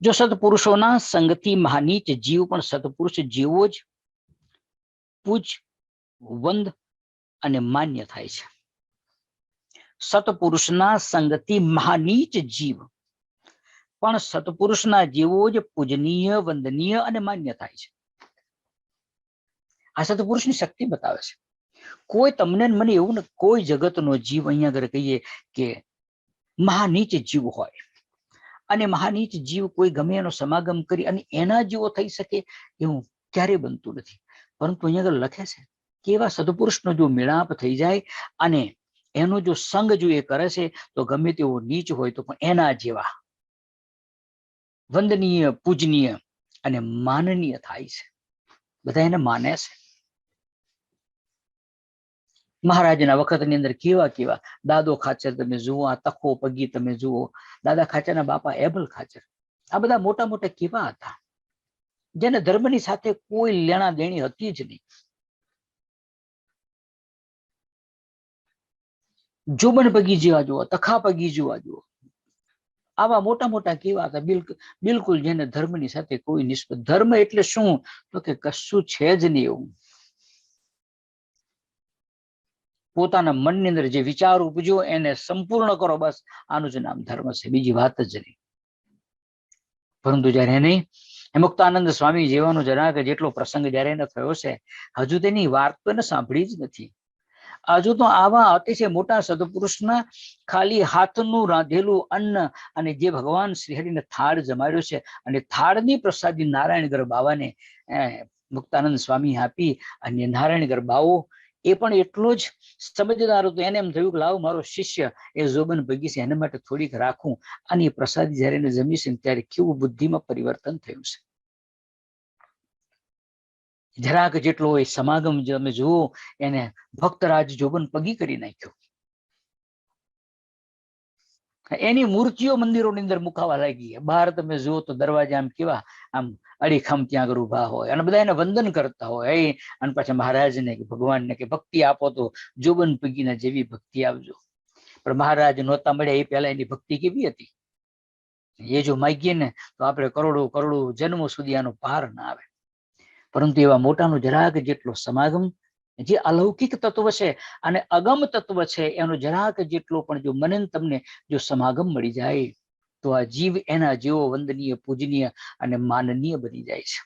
જો સત્પુરુષોના સંગથી મહાનીચ જીવ પણ સત્પુરુષ જેવો જ પૂજ, વંદ અને માન્ય થાય છે. સત્પુરુષના સંગથી મહાનીચ જીવ પણ સત્પુરુષના જેવો જ પૂજનીય, વંદનીય અને માન્ય થાય છે. આ સત્પુરુષની શક્તિ બતાવે છે. કોઈ તમને મને એવું ને, કોઈ જગતનો જીવ અહીંયા આગળ કહીએ કે મહાનીચ જીવ હોય. અને મહાનીચ જીવ કોઈ ગમે એનો સમાગમ કરી અને એના જેવો થઈ શકે એવું ક્યારેય બનતું નથી. પરંતુ અહીંયા આગળ લખે છે કે એવા સદપુરુષનો જો મેળાપ થઈ જાય અને એનો જો સંગ જો એ કરે છે, તો ગમે તેવો નીચ હોય તો પણ એના જેવા વંદનીય, પૂજનીય અને માનનીય થાય છે. બધા એને માને છે. મહારાજના વખતની અંદર કેવા કેવા? દાદો ખાચર તમે જુઓ, આ તખો પગી તમે જુઓ. દાદા ખાચરના બાપા એબલ ખાચર. આ બધા મોટા મોટા કેવા હતા? જેને ધર્મની સાથે કોઈ લેણા દેણી હતી જ નહીં. જોબન પગી જેવા જુઓ, તખા પગી જેવા જુઓ. આવા મોટા મોટા કેવા હતા? બિલકુલ બિલકુલ જેને ધર્મની સાથે કોઈ નિસ્બત ધર્મ એટલે શું? તો કે કશું છે જ નહીં એવું. પોતાના મનની અંદર જે વિચાર ઉપજો એને સંપૂર્ણ કરો, બસ. આનું જ નામ ધર્મ છે. બીજી વાત જ નહીં. પરંતુ જયારે નહીં મુક્તાનંદ સ્વામી જેવાનું જરા કે જેટલો પ્રસંગ જયારે એને થયો છે, હજુ તેની વાત તો એને સાંભળી જ નથી. હજુ તો આવા અતિશય મોટા સદપુરુષના ખાલી હાથનું રાંધેલું અન્ન અને જે ભગવાન શ્રીહરિને થાળ જમાડ્યો છે અને થાળની પ્રસાદી નારાયણગર બાવાને મુક્તાનંદ સ્વામી આપી અને નારાયણ ગર બાવો એ પણ એટલો જ સમજદાર હતો. એને એમ થયું કે લાવ મારો શિષ્ય એ જોબન ભગી છે, એના માટે થોડીક રાખું. અને એ પ્રસાદી જયારે એને જમી છે ત્યારે કેવું બુદ્ધિમાં પરિવર્તન થયું છે. જરાક જેટલો હોય સમાગમ તમે જુઓ, એને ભક્તરાજ જોબન પગી કરી નાખ્યો. એની મૂર્તિઓ મંદિરોની અંદર મુકાવા લાગી બહાર તમે જુઓ તો દરવાજા આમ કેવા, આમ અડીખમ ત્યાં આગળ ઊભા હોય. અને બધા એને વંદન કરતા હોય. એ અને પાછા મહારાજને કે ભગવાનને કે ભક્તિ આપો તો જોબન પગીના જેવી ભક્તિ આપજો. પણ મહારાજ નહોતા મળ્યા, એ પહેલા એની ભક્તિ કેવી હતી? એ જો માગીએ ને, તો આપણે કરોડો કરોડો જન્મો સુધી આનો પાર ના આવે. પરંતુ એવા મોટાનો જરાક જેટલો સમાગમ જે અલૌકિક તત્વ છે અને અગમ તત્વ છે, એનો જરાક જેટલો પણ જો મને તમને જો સમાગમ મળી જાય, તો આ જીવ એના જેવો વંદનીય, પૂજનીય અને માનનીય બની જાય છે.